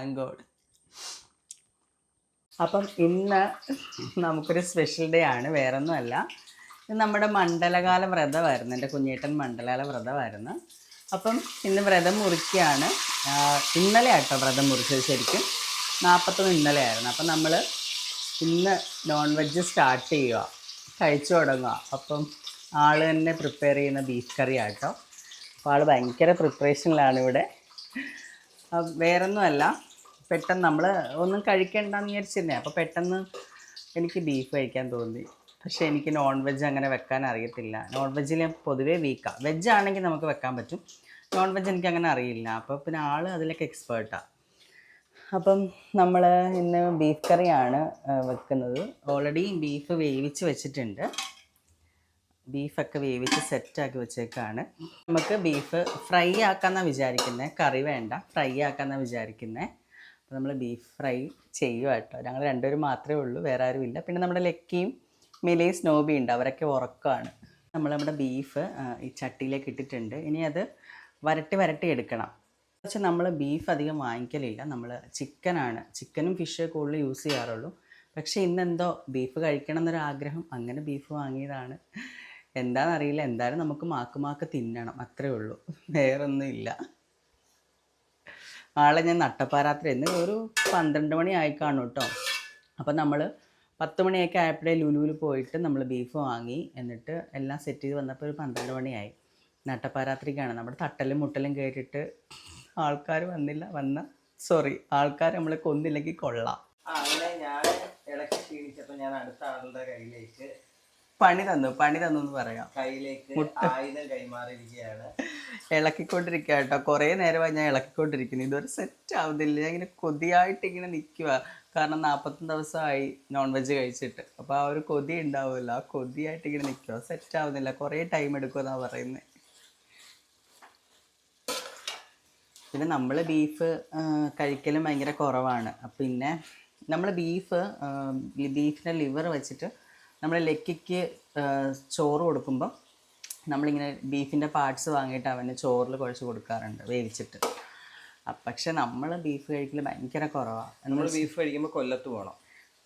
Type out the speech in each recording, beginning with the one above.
Thank God. അപ്പം ഇന്ന് നമുക്കൊരു സ്പെഷ്യൽ ഡേ ആണ് വേറൊന്നുമല്ല. നമ്മുടെ മണ്ഡലകാല വ്രതമായിരുന്നു എന്റെ കുഞ്ഞേട്ടൻ മണ്ഡലകാല വ്രതമായിരുന്നു. അപ്പം ഇന്ന് വ്രതം മുറിക്കുകയാണ്. ഇന്നലെ ആട്ടോ വ്രതം മുറിച്ചത് ശരിക്കും. നാൽപ്പത്തൊന്ന് ഇന്നലെ ആയിരുന്നു അപ്പം നമ്മൾ ഇന്ന് നോൺ വെജ് സ്റ്റാർട്ട് ചെയ്യുക കഴിച്ചു തുടങ്ങുക അപ്പം ആൾ തന്നെ പ്രിപ്പയർ ചെയ്യുന്ന ബീഫ് കറി ആട്ടോ അപ്പോൾ ആൾ ഭയങ്കര പ്രിപ്പറേഷനിലാണ് ഇവിടെ. വേറൊന്നുമല്ല പെട്ടെന്ന് നമ്മൾ ഒന്നും കഴിക്കണ്ടെന്ന് വിചാരിച്ചിരുന്നേ. അപ്പോൾ പെട്ടെന്ന് എനിക്ക് ബീഫ് കഴിക്കാൻ തോന്നി. പക്ഷേ എനിക്ക് നോൺ വെജ് അങ്ങനെ വെക്കാൻ അറിയത്തില്ല. നോൺ വെജിൽ പൊതുവേ വീക്കാണ് വെജ് ആണെങ്കിൽ നമുക്ക് വെക്കാൻ പറ്റും. നോൺ വെജ് എനിക്ക് അങ്ങനെ അറിയില്ല. അപ്പോൾ പിന്നെ ആൾ അതിലൊക്കെ എക്സ്പേർട്ടാണ് അപ്പം നമ്മൾ ഇന്ന് ബീഫ് കറിയാണ് വെക്കുന്നത്. ഓൾറെഡി ബീഫ് വേവിച്ച് വെച്ചിട്ടുണ്ട്. ബീഫൊക്കെ വേവിച്ച് സെറ്റാക്കി വെച്ചേക്കാണ്. നമുക്ക് ബീഫ് ഫ്രൈ ആക്കാമെന്നാണ് വിചാരിക്കുന്നത് കറി വേണ്ട. ഫ്രൈ ആക്കാമെന്നാണ് വിചാരിക്കുന്നത് നമ്മൾ ബീഫ് ഫ്രൈ ചെയ്യുക കേട്ടോ. ഞങ്ങൾ രണ്ടുപേരും മാത്രമേ ഉള്ളൂ വേറെ ആരും ഇല്ല. പിന്നെ നമ്മുടെ ലക്കിയും മിലയും സ്നോബി ഉണ്ട് അവരൊക്കെ ഉറക്കമാണ്. നമ്മൾ നമ്മുടെ ബീഫ് ഈ ചട്ടിയിലേക്ക് ഇട്ടിട്ടുണ്ട്. ഇനി അത് വരട്ടി വരട്ടി എടുക്കണം. പക്ഷേ നമ്മൾ ബീഫ് അധികം വാങ്ങിക്കലില്ല. നമ്മൾ ചിക്കനാണ് ചിക്കനും ഫിഷ് കൂടുതൽ യൂസ് ചെയ്യാറുള്ളൂ. പക്ഷേ ഇന്നെന്തോ ബീഫ് കഴിക്കണം എന്നൊരു ആഗ്രഹം അങ്ങനെ ബീഫ് വാങ്ങിയതാണ്. എന്താണെന്നറിയില്ല. എന്തായാലും നമുക്ക് മാക്ക് മാക്ക് തിന്നണം അത്രേ ഉള്ളൂ. വേറൊന്നും ഇല്ല. നാളെ ഞാൻ നട്ടപ്പാരാത്രി എന്ന് ഒരു പന്ത്രണ്ട് മണി ആയി കാണും കേട്ടോ അപ്പം നമ്മൾ പത്ത് മണിയൊക്കെ ആയപ്പോഴേ ലുലുവിൽ പോയിട്ട് നമ്മൾ ബീഫ് വാങ്ങി എന്നിട്ട് എല്ലാം സെറ്റ് ചെയ്ത് വന്നപ്പോൾ ഒരു പന്ത്രണ്ട് മണിയായി നട്ടപ്പാരാത്രിക്കാണ്. നമ്മുടെ തട്ടലും മുട്ടലും കേട്ടിട്ട് ആൾക്കാർ വന്നില്ല. വന്ന സോറി ആൾക്കാർ നമ്മളെ കൊന്നില്ലെങ്കിൽ കൊള്ളാം. അങ്ങനെ ഞാൻ ഇടയ്ക്ക് ക്ഷീണിച്ചപ്പോൾ ഞാൻ അടുത്ത ആളുടെ കയ്യിലേക്ക് പണി തന്നു പണി തന്നു എന്ന് പറയാം. കയ്യിലേക്ക് ആയുധം കൈമാറിയിരിക്കുകയാണ്. ഇളക്കിക്കൊണ്ടിരിക്കുക കേട്ടോ കുറേ നേരമായി ഞാൻ ഇളക്കിക്കൊണ്ടിരിക്കുന്നു. ഇതുവരെ സെറ്റ് ആവുന്നില്ല. ഞാൻ ഇങ്ങനെ കൊതിയായിട്ട് ഇങ്ങനെ നിൽക്കുക കാരണം നാൽപ്പത്തൊന്ന് ദിവസമായി നോൺ വെജ് കഴിച്ചിട്ട്. അപ്പോൾ ആ ഒരു കൊതി ഉണ്ടാവില്ല ആ കൊതിയായിട്ട് ഇങ്ങനെ നിൽക്കുക സെറ്റ് ആവുന്നില്ല. കുറേ ടൈം എടുക്കുമെന്നാണ് പറയുന്നത് പിന്നെ നമ്മൾ ബീഫ് കഴിക്കലും ഭയങ്കര കുറവാണ്. പിന്നെ നമ്മൾ ബീഫ് ബീഫിന്റെ ലിവർ വെച്ചിട്ട് നമ്മൾ ലക്കിക്ക് ചോറ് കൊടുക്കുമ്പോൾ നമ്മളിങ്ങനെ ബീഫിന്റെ പാർട്സ് വാങ്ങിയിട്ട് അവന് ചോറിൽ കുഴച്ച് കൊടുക്കാറുണ്ട് വേവിച്ചിട്ട്. പക്ഷെ നമ്മൾ ബീഫ് കഴിക്കൽ ഭയങ്കര കുറവാണ് നമ്മൾ ബീഫ് കഴിക്കുമ്പോൾ കൊല്ലത്ത് പോകണം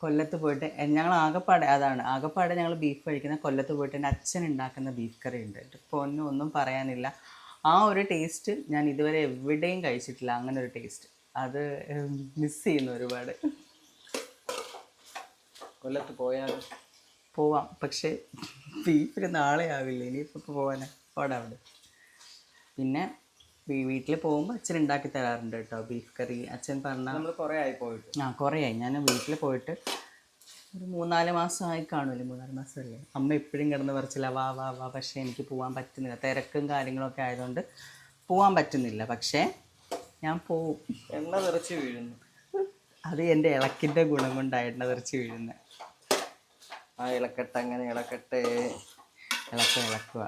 കൊല്ലത്ത് പോയിട്ട് ഞങ്ങൾ ആകെപ്പാടെ അതാണ് ആകെപ്പാടെ ഞങ്ങൾ ബീഫ് കഴിക്കുന്ന കൊല്ലത്ത് പോയിട്ട് എന്റെ അച്ഛൻ ഉണ്ടാക്കുന്ന ബീഫ് കറി ഉണ്ട്. പൊന്നും ഒന്നും പറയാനില്ല. ആ ഒരു ടേസ്റ്റ് ഞാൻ ഇതുവരെ എവിടെയും കഴിച്ചിട്ടില്ല അങ്ങനെ ഒരു ടേസ്റ്റ്. അത് മിസ് ചെയ്യുന്നു ഒരുപാട്. കൊല്ലത്ത് പോയാൽ പോവാം. പക്ഷേ ബീഫിന് നാളെ ആവില്ല? ഇനിയിപ്പോൾ പോകാനെ അവിടെ അവിടെ. പിന്നെ വീട്ടിൽ പോകുമ്പോൾ അച്ഛൻ ഉണ്ടാക്കി തരാറുണ്ട് കേട്ടോ ബീഫ് കറി അച്ഛൻ പറഞ്ഞാൽ നമ്മൾ കുറേ ആയി പോയിട്ട്. ആ കുറേ ആയി. ഞാൻ വീട്ടിൽ പോയിട്ട് ഒരു മൂന്നാൽ മാസമായി കാണുമല്ലോ മൂന്നാൽ മാസമല്ലേ? അമ്മ എപ്പോഴും കിടന്ന് പറിച്ചില്ല വാ വാ വാ പക്ഷേ എനിക്ക് പോകാൻ പറ്റുന്നില്ല. തിരക്കും കാര്യങ്ങളൊക്കെ ആയതുകൊണ്ട് പോകാൻ പറ്റുന്നില്ല. പക്ഷേ ഞാൻ പോവും. എണ്ണ തെറിച്ച് വീഴുന്നു. അത് എന്റെ ഇളക്കിന്റെ ഗുണം കൊണ്ടായിരുന്നു തെറിച്ച് വീഴുന്നത് ആ ഇളക്കട്ടെ അങ്ങനെ ഇളക്കട്ടെ ഇളക്ക ഇളക്കുക.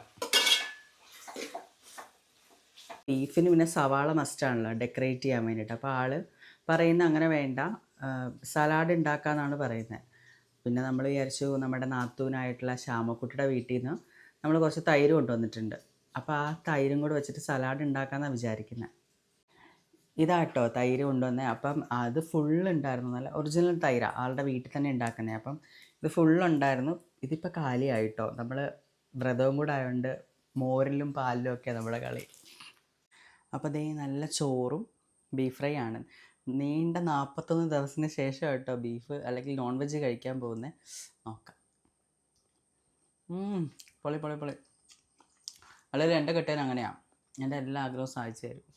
ബീഫിന് പിന്നെ സവാള മസ്റ്റാണല്ലോ ഡെക്കറേറ്റ് ചെയ്യാൻ വേണ്ടിയിട്ട്. അപ്പോൾ ആൾ പറയുന്ന അങ്ങനെ വേണ്ട. സലാഡ് ഉണ്ടാക്കാന്നാണ് പറയുന്നത് പിന്നെ നമ്മൾ വിചാരിച്ചു നമ്മുടെ നാത്തൂനായിട്ടുള്ള ശ്യാമക്കുട്ടിയുടെ വീട്ടിൽ നിന്ന് നമ്മൾ കുറച്ച് തൈര് കൊണ്ടുവന്നിട്ടുണ്ട്. അപ്പോൾ ആ തൈരും കൂടെ വെച്ചിട്ട് സലാഡ് ഉണ്ടാക്കാമെന്നാണ് വിചാരിക്കുന്നത് ഇതാട്ടോ തൈര് കൊണ്ടുവന്നത് അപ്പം അത് ഫുള്ള് ഉണ്ടായിരുന്നു നല്ല ഒറിജിനൽ തൈര. ആളുടെ വീട്ടിൽ തന്നെ ഉണ്ടാക്കുന്നത് അപ്പം ഇത് ഫുള്ളുണ്ടായിരുന്നു. ഇതിപ്പോൾ കാലിയായിട്ടോ. നമ്മൾ വ്രതവും കൂടെ ആയതുകൊണ്ട് മോരിലും പാലിലും ഒക്കെ നമ്മുടെ കളി. അപ്പോൾ ദേ നല്ല ചോറും ബീഫ് ഫ്രൈ ആണ് നീണ്ട നാൽപ്പത്തൊന്ന് ദിവസത്തിന് ശേഷം കേട്ടോ ബീഫ് അല്ലെങ്കിൽ നോൺ വെജ് കഴിക്കാൻ പോകുന്നത് നോക്കാം. പൊളി പൊളി പൊളി. അല്ലെങ്കിൽ എന്റെ കെട്ടിയാൻ അങ്ങനെയാണ് എന്റെ എല്ലാ ആഗ്രഹവും സാധിച്ചു തരും.